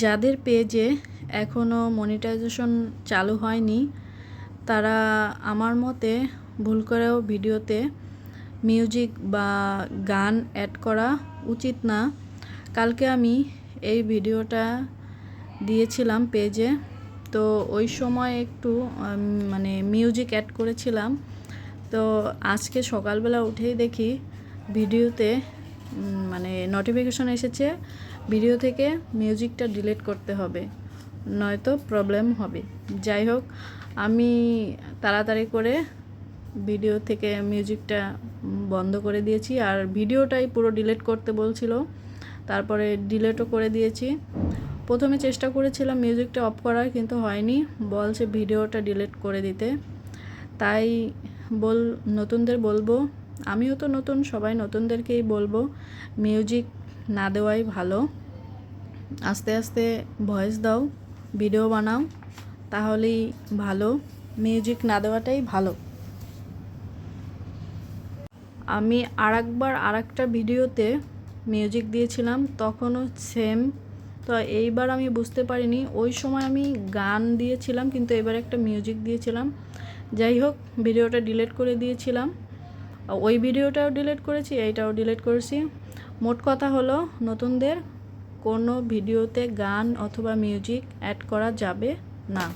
যাদের পেজে এখনও মনিটাইজেশন চালু হয়নি, তারা আমার মতে ভুল করেও ভিডিওতে মিউজিক বা গান অ্যাড করা উচিত না। কালকে আমি এই ভিডিওটা দিয়েছিলাম পেজে, তো ওই সময় একটু মানে মিউজিক অ্যাড করেছিলাম। তো আজকে সকালবেলা উঠেই দেখি ভিডিওতে মানে নোটিফিকেশন এসেছে ভিডিও থেকে মিউজিকটা ডিলিট করতে হবে, নয়তো প্রবলেম হবে। যাই হোক, আমি তাড়াতাড়ি করে ভিডিও থেকে মিউজিকটা বন্ধ করে দিয়েছি, আর ভিডিওটাই পুরো ডিলিট করতে বলছিল, তারপরে ডিলেটও করে দিয়েছি। প্রথমে চেষ্টা করেছিলাম মিউজিকটা অফ করার, কিন্তু হয়নি, বলছে ভিডিওটা ডিলিট করে দিতে। তাই বল, নতুনদের বলব আমিও তো নতুন, সবাই নতুনদেরকেই বলব মিউজিক না দেওয়াই ভালো। আস্তে আস্তে ভয়েস দাও ভিডিও বানাও, তাহলেই ভালো। মিউজিক না দেওয়াটাই ভালো। আমি আর একবার আর একটা ভিডিওতে মিউজিক দিয়েছিলাম, তখনও সেম তো এইবার আমি বুঝতে পারিনি, ওই সময় আমি গান দিয়েছিলাম, কিন্তু এবার একটা মিউজিক দিয়েছিলাম। যাই হোক ভিডিওটা ডিলিট করে দিয়েছিলাম। ওই ভিডিওটাও ডিলিট করেছি, এইটাও ডিলিট করেছি। মোট কথা হলো, নতুনদের কোনো ভিডিওতে গান অথবা মিউজিক অ্যাড করা যাবে না।